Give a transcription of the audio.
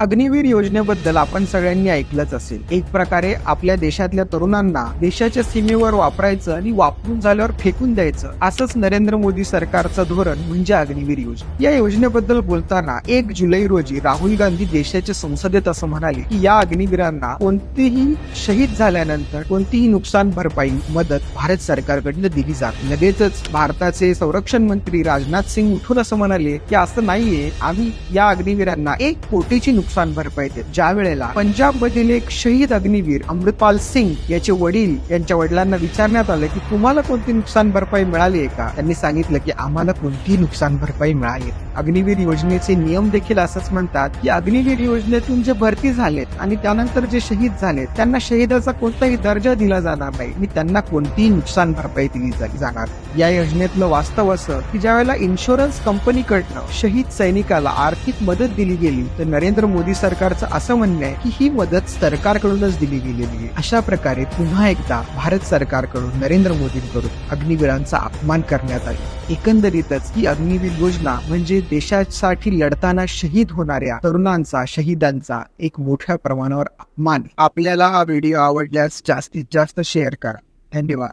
अग्निवीर योजनेबद्दल आपण सगळ्यांनी ऐकलंच असेल. एक प्रकारे आपल्या देशातल्या तरुणांना देशाच्या सीमेवर वापरायचं आणि वापरून झाल्यावर फेकून द्यायचं असंच नरेंद्र मोदी सरकारचं धोरण म्हणजे अग्निवीर योजना. या योजनेबद्दल बोलताना एक जुलै रोजी राहुल गांधी देशाच्या संसदेत असं म्हणाले की या अग्निवीरांना कोणतीही शहीद झाल्यानंतर कोणतीही नुकसान भरपाई मदत भारत सरकारकडनं दिली जात लगेचच भारताचे संरक्षण मंत्री राजनाथ सिंग उठून असं म्हणाले की असं नाहीये. आम्ही या अग्निवीरांना एक कोटीची नुकसान नुकसान भरपाई देत. ज्या वेळेला पंजाब मधील एक शहीद अग्निवीर अमृतपाल सिंग याचे वडील यांच्या वडिलांना विचारण्यात आलं की तुम्हाला कोणती नुकसान भरपाई मिळाली आहे का? त्यांनी सांगितलं की आम्हाला कोणतीही नुकसान भरपाई मिळाली. अग्निवीर योजनेचे नियम देखील असंच म्हणतात की अग्निवीर योजनेतून जे भरती झालेत आणि त्यानंतर जे शहीद झालेत त्यांना शहीदाचा कोणताही दर्जा दिला जाणार नाही. आणि त्यांना कोणतीही नुकसान भरपाई दिली जा- जाणार या योजनेतलं वास्तव असं की ज्यावेळेला इन्शुरन्स कंपनीकडनं शहीद सैनिकाला आर्थिक मदत दिली गेली तर नरेंद्र मोदी सरकारचं असं म्हणणं आहे की ही मदत सरकारकडूनच दिली गेलेली आहे. अशा प्रकारे पुन्हा एकदा भारत सरकारकडून नरेंद्र मोदींकडून अग्निवीरांचा अपमान करण्यात आला. एकंदरीतच ही अग्निवीर योजना म्हणजे देशासाठी लढताना शहीद होणाऱ्या तरुणांचा शहीदांचा एक मोठ्या प्रमाणावर अपमान. आपल्याला हा व्हिडिओ आवडल्यास जास्तीत जास्त शेअर करा. धन्यवाद.